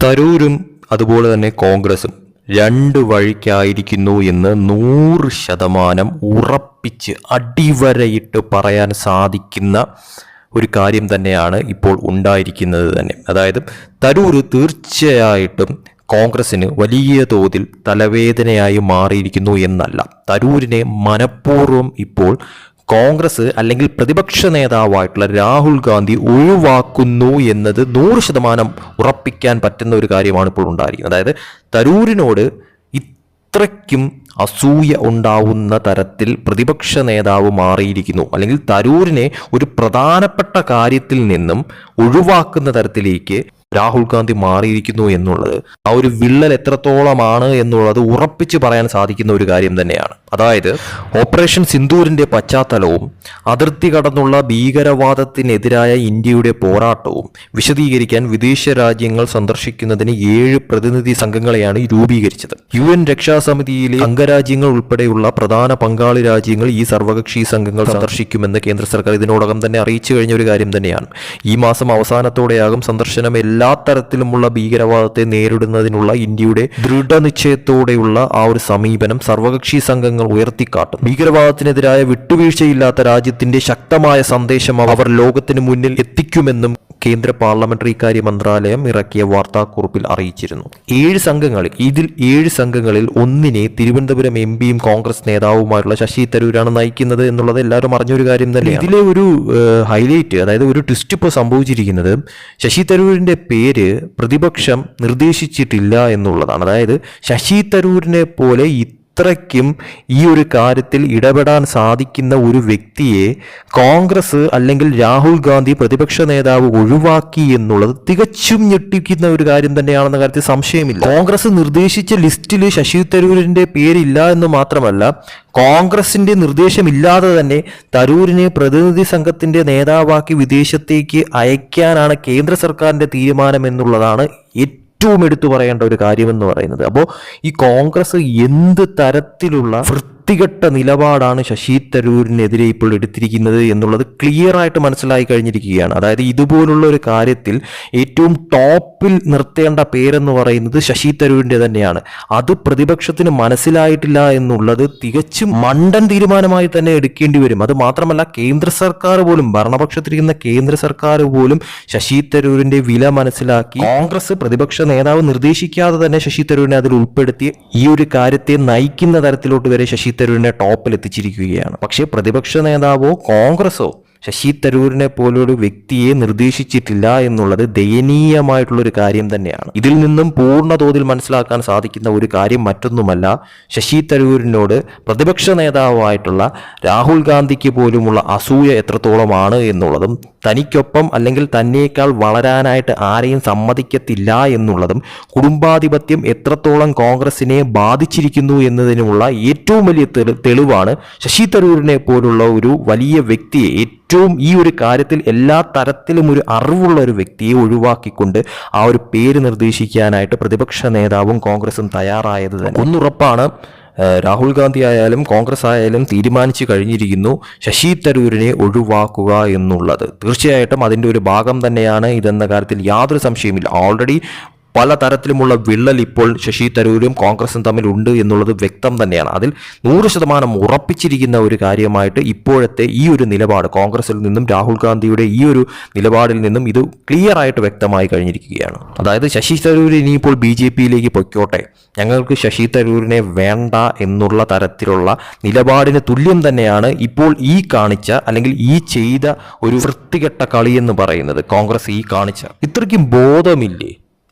തരൂരും അതുപോലെ തന്നെ കോൺഗ്രസും രണ്ട് വഴിക്കായിരിക്കുന്നു എന്ന് നൂറ് ശതമാനം ഉറപ്പിച്ച് അടിവരയിട്ട് പറയാൻ സാധിക്കുന്ന ഒരു കാര്യം തന്നെയാണ് ഇപ്പോൾ ഉണ്ടായിരിക്കുന്നത് തന്നെ. അതായത് തരൂർ തീർച്ചയായിട്ടും കോൺഗ്രസ്സിന് വലിയ തോതിൽ തലവേദനയായി മാറിയിരിക്കുന്നു എന്നല്ല. തരൂരിനെ മനഃപൂർവം ഇപ്പോൾ കോൺഗ്രസ് അല്ലെങ്കിൽ പ്രതിപക്ഷ നേതാവായിട്ടുള്ള രാഹുൽ ഗാന്ധി ഒഴിവാക്കുന്നു എന്നത് നൂറ് ശതമാനം ഉറപ്പിക്കാൻ പറ്റുന്ന ഒരു കാര്യമാണ് ഇപ്പോൾ ഉണ്ടായിരിക്കുന്നത്. അതായത് തരൂരിനോട് ഇത്രയ്ക്കും അസൂയ ഉണ്ടാവുന്ന തരത്തിൽ പ്രതിപക്ഷ നേതാവ് മാറിയിരിക്കുന്നു. അല്ലെങ്കിൽ തരൂരിനെ ഒരു പ്രധാനപ്പെട്ട കാര്യത്തിൽ നിന്നും ഒഴിവാക്കുന്ന തരത്തിലേക്ക് രാഹുൽ ഗാന്ധി മാറിയിരിക്കുന്നു എന്നുള്ളത് ആ ഒരു വിള്ളൽ എത്രത്തോളമാണ് എന്നുള്ളത് ഉറപ്പിച്ച് പറയാൻ സാധിക്കുന്ന ഒരു കാര്യം തന്നെയാണ്. അതായത് ഓപ്പറേഷൻ സിന്ധൂരിന്റെ പശ്ചാത്തലവും അതിർത്തി കടന്നുള്ള ഭീകരവാദത്തിനെതിരായ ഇന്ത്യയുടെ പോരാട്ടവും വിശദീകരിക്കാൻ വിദേശ രാജ്യങ്ങൾ സന്ദർശിക്കുന്നതിന് ഏഴ് പ്രതിനിധി സംഘങ്ങളെയാണ് രൂപീകരിച്ചത്. യു എൻ രക്ഷാസമിതിയിലെ അംഗരാജ്യങ്ങൾ ഉൾപ്പെടെയുള്ള പ്രധാന പങ്കാളി രാജ്യങ്ങൾ ഈ സർവകക്ഷി സംഘങ്ങൾ സന്ദർശിക്കുമെന്ന് കേന്ദ്ര സർക്കാർ ഇതിനോടകം തന്നെ അറിയിച്ചു കഴിഞ്ഞ ഒരു കാര്യം തന്നെയാണ്. ഈ മാസം അവസാനത്തോടെയാകും സന്ദർശനം തരത്തിലുമുള്ള ഭീകരവാദത്തെ നേരിടുന്നതിനുള്ള ഇന്ത്യയുടെ ദൃഢനിശ്ചയത്തോടെയുള്ള ആ ഒരു സമീപനം സർവകക്ഷി സംഘങ്ങൾ ഉയർത്തിക്കാട്ടും ഭീകരവാദത്തിനെതിരായ വിട്ടുവീഴ്ചയില്ലാത്ത രാജ്യത്തിന്റെ ശക്തമായ സന്ദേശം അവർ ലോകത്തിന് മുന്നിൽ എത്തിക്കുമെന്നും കേന്ദ്ര പാർലമെന്ററി കാര്യ മന്ത്രാലയം ഇറക്കിയ വാർത്താക്കുറിപ്പിൽ അറിയിച്ചിരുന്നു. ഏഴ് സംഘങ്ങളിൽ ഇതിൽ ഏഴ് സംഘങ്ങളിൽ ഒന്നിനെ തിരുവനന്തപുരം എം പിയും കോൺഗ്രസ് നേതാവുമായുള്ള ശശി തരൂരാണ് നയിക്കുന്നത് എന്നുള്ളത് എല്ലാവരും അറിഞ്ഞൊരു കാര്യം തന്നെ ഇതിലെ ഒരു ഹൈലൈറ്റ് അതായത് ഒരു ട്വിസ്റ്റ് ഇപ്പോൾ സംഭവിച്ചിരിക്കുന്നത് ശശി തരൂരിന്റെ പേര് പ്രതിപക്ഷം നിർദ്ദേശിച്ചിട്ടില്ല എന്നുള്ളതാണ്. അതായത് ശശി തരൂരിനെ പോലെ ഇത്രയ്ക്കും ഈ ഒരു കാര്യത്തിൽ ഇടപെടാൻ സാധിക്കുന്ന ഒരു വ്യക്തിയെ കോൺഗ്രസ് അല്ലെങ്കിൽ രാഹുൽ ഗാന്ധി പ്രതിപക്ഷ നേതാവ് ഒഴിവാക്കി എന്നുള്ളത് തികച്ചും ഞെട്ടിക്കുന്ന ഒരു കാര്യം തന്നെയാണെന്ന കാര്യത്തിൽ സംശയമില്ല. കോൺഗ്രസ് നിർദ്ദേശിച്ച ലിസ്റ്റിൽ ശശി തരൂരിന്റെ പേരില്ല എന്ന് മാത്രമല്ല കോൺഗ്രസിന്റെ നിർദ്ദേശമില്ലാതെ തന്നെ തരൂരിനെ പ്രതിനിധി സംഘത്തിന്റെ നേതാവാക്കി വിദേശത്തേക്ക് അയക്കാനാണ് കേന്ദ്ര സർക്കാരിന്റെ തീരുമാനം എന്നുള്ളതാണ് ഏറ്റവും എടുത്തു പറയേണ്ട ഒരു കാര്യമെന്ന് പറയുന്നത്. അപ്പോൾ ഈ കോൺഗ്രസ് എന്ത് തരത്തിലുള്ള വൃത്തികെട്ട നിലപാടാണ് ശശി തരൂരിനെതിരെ ഇപ്പോൾ എടുത്തിരിക്കുന്നത് എന്നുള്ളത് ക്ലിയർ ആയിട്ട് മനസ്സിലായി കഴിഞ്ഞിരിക്കുകയാണ്. അതായത് ഇതുപോലുള്ള ഒരു കാര്യത്തിൽ ഏറ്റവും ടോപ്പിൽ നിർത്തേണ്ട പേരെന്ന് പറയുന്നത് ശശി തരൂരിന്റെ തന്നെയാണ്. അത് പ്രതിപക്ഷത്തിന് മനസ്സിലായിട്ടില്ല എന്നുള്ളത് തികച്ചും മണ്ടൻ തീരുമാനമായി തന്നെ എടുക്കേണ്ടി വരും. അത് മാത്രമല്ല കേന്ദ്ര സർക്കാർ പോലും ഭരണപക്ഷത്തിരിക്കുന്ന കേന്ദ്ര സർക്കാർ പോലും ശശി തരൂരിന്റെ വില മനസ്സിലാക്കി കോൺഗ്രസ് പ്രതിപക്ഷ നേതാവ് നിർദ്ദേശിക്കാതെ തന്നെ ശശി തരൂരിനെ അതിൽ ഉൾപ്പെടുത്തി ഈ ഒരു കാര്യത്തെ നയിക്കുന്ന തരത്തിലോട്ട് വരെ ശശി തരൂരിനെ ടോപ്പിൽ എത്തിച്ചിരിക്കുകയാണ്. പക്ഷേ പ്രതിപക്ഷ നേതാവോ കോൺഗ്രസോ ശശി തരൂരിനെ പോലൊരു വ്യക്തിയെ നിർദ്ദേശിച്ചിട്ടില്ല എന്നുള്ളത് ദയനീയമായിട്ടുള്ളൊരു കാര്യം തന്നെയാണ്. ഇതിൽ നിന്നും പൂർണ തോതിൽ മനസ്സിലാക്കാൻ സാധിക്കുന്ന ഒരു കാര്യം മറ്റൊന്നുമല്ല. ശശി തരൂരിനോട് പ്രതിപക്ഷ നേതാവായിട്ടുള്ള രാഹുൽ ഗാന്ധിക്ക് പോലുമുള്ള അസൂയ എത്രത്തോളമാണ് എന്നുള്ളതും തനിക്കൊപ്പം അല്ലെങ്കിൽ തന്നേക്കാൾ വളരാനായിട്ട് ആരെയും സമ്മതിക്കത്തില്ല എന്നുള്ളതും കുടുംബാധിപത്യം എത്രത്തോളം കോൺഗ്രസിനെ ബാധിച്ചിരിക്കുന്നു എന്നതിനുമുള്ള ഏറ്റവും വലിയ തെളിവാണ് ശശി തരൂരിനെ പോലുള്ള ഒരു വലിയ വ്യക്തിയെ ഏറ്റവും ഈ ഒരു കാര്യത്തിൽ എല്ലാ തരത്തിലും ഒരു അറിവുള്ള ഒരു വ്യക്തിയെ ഒഴിവാക്കിക്കൊണ്ട് ആ ഒരു പേര് നിർദ്ദേശിക്കാനായിട്ട് പ്രതിപക്ഷ നേതാവും കോൺഗ്രസും തയ്യാറായത് തന്നെ. ഒന്നുറപ്പാണ് രാഹുൽ ഗാന്ധി ആയാലും കോൺഗ്രസ് ആയാലും തീരുമാനിച്ചു കഴിഞ്ഞിരിക്കുന്നു ശശി തരൂരിനെ ഒഴിവാക്കുക എന്നുള്ളത്. തീർച്ചയായിട്ടും അതിന്റെ ഒരു ഭാഗം തന്നെയാണ് ഇതെന്ന കാര്യത്തിൽ യാതൊരു സംശയമില്ല ഓൾറെഡി പല തരത്തിലുമുള്ള വിള്ളൽ ഇപ്പോൾ ശശി തരൂരും കോൺഗ്രസും തമ്മിൽ ഉണ്ട് എന്നുള്ളത് വ്യക്തം തന്നെയാണ്. അതിൽ നൂറ് ശതമാനം ഉറപ്പിച്ചിരിക്കുന്ന ഒരു കാര്യമായിട്ട് ഇപ്പോഴത്തെ ഈ ഒരു നിലപാട് കോൺഗ്രസിൽ നിന്നും രാഹുൽ ഗാന്ധിയുടെ ഈ ഒരു നിലപാടിൽ നിന്നും ഇത് ക്ലിയർ ആയിട്ട് വ്യക്തമായി കഴിഞ്ഞിരിക്കുകയാണ്. അതായത് ശശി തരൂർ ഇനിയിപ്പോൾ ബി ജെ പിയിലേക്ക് പൊയ്ക്കോട്ടെ. ഞങ്ങൾക്ക് ശശി തരൂരിനെ വേണ്ട എന്നുള്ള തരത്തിലുള്ള നിലപാടിന് തുല്യം തന്നെയാണ് ഇപ്പോൾ ഈ കാണിച്ച അല്ലെങ്കിൽ ഈ ചെയ്ത ഒരു വൃത്തികെട്ട കളി എന്ന് പറയുന്നത് കോൺഗ്രസ് ഈ കാണിച്ച. ഇത്രയ്ക്കും ബോധമില്ലേ?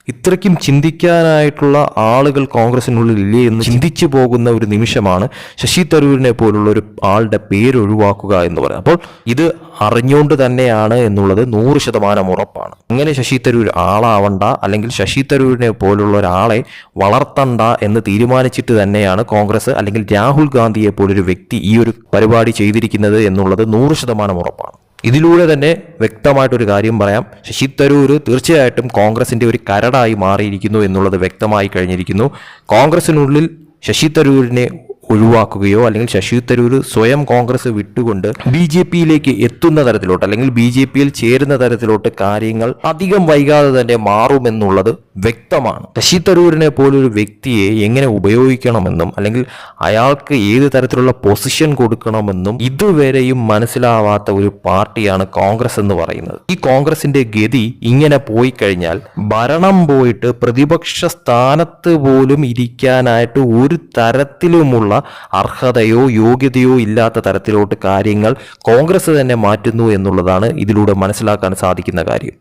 ഇത്രയ്ക്കും ചിന്തിക്കാനായിട്ടുള്ള ആളുകൾ കോൺഗ്രസിനുള്ളിൽ ഇല്ലേ എന്ന് ചിന്തിച്ചു പോകുന്ന ഒരു നിമിഷമാണ് ശശി തരൂരിനെ പോലുള്ള ഒരു ആളുടെ പേര് ഒഴിവാക്കുക എന്ന് പറയുന്നത്. അപ്പോൾ ഇത് അറിഞ്ഞുകൊണ്ട് തന്നെയാണ് എന്നുള്ളത് നൂറ് ശതമാനം ഉറപ്പാണ്. അങ്ങനെ ശശി തരൂർ ആളാവണ്ട അല്ലെങ്കിൽ ശശി തരൂരിനെ പോലുള്ള ഒരാളെ വളർത്തണ്ട എന്ന് തീരുമാനിച്ചിട്ട് തന്നെയാണ് കോൺഗ്രസ് അല്ലെങ്കിൽ രാഹുൽ ഗാന്ധിയെ പോലൊരു വ്യക്തി ഈ ഒരു പരിപാടി ചെയ്തിരിക്കുന്നത് എന്നുള്ളത് നൂറ് ശതമാനം ഉറപ്പാണ്. ഇതിലൂടെ തന്നെ വ്യക്തമായിട്ടൊരു കാര്യം പറയാം. ശശി തരൂർ തീർച്ചയായിട്ടും കോൺഗ്രസിന്റെ ഒരു കരടായി മാറിയിരിക്കുന്നു എന്നുള്ളത് വ്യക്തമായി കഴിഞ്ഞിരിക്കുന്നു. കോൺഗ്രസിനുള്ളിൽ ശശി തരൂരിനെ ഒഴിവാക്കുകയോ അല്ലെങ്കിൽ ശശി തരൂർ സ്വയം കോൺഗ്രസ് വിട്ടുകൊണ്ട് ബി ജെ പിയിലേക്ക് എത്തുന്ന തരത്തിലോട്ട് അല്ലെങ്കിൽ ബി ജെ പിയിൽ ചേരുന്ന തരത്തിലോട്ട് കാര്യങ്ങൾ അധികം വൈകാതെ തന്നെ മാറുമെന്നുള്ളത് വ്യക്തമാണ്. ശശി തരൂരിനെ പോലൊരു വ്യക്തിയെ എങ്ങനെ ഉപയോഗിക്കണമെന്നും അല്ലെങ്കിൽ അയാൾക്ക് ഏത് തരത്തിലുള്ള പൊസിഷൻ കൊടുക്കണമെന്നും ഇതുവരെയും മനസ്സിലാവാത്ത ഒരു പാർട്ടിയാണ് കോൺഗ്രസ് എന്ന് പറയുന്നത്. ഈ കോൺഗ്രസിന്റെ ഗതി ഇങ്ങനെ പോയി കഴിഞ്ഞാൽ ഭരണം പോയിട്ട് പ്രതിപക്ഷ സ്ഥാനത്ത് പോലും ഇരിക്കാനായിട്ട് ഒരു തരത്തിലുമുള്ള അർഹതയോ യോഗ്യതയോ ഇല്ലാത്ത തരത്തിലോട്ട് കാര്യങ്ങൾ കോൺഗ്രസ് തന്നെ മാറ്റുന്നു എന്നുള്ളതാണ് ഇതിലൂടെ മനസ്സിലാക്കാൻ സാധിക്കുന്ന കാര്യം.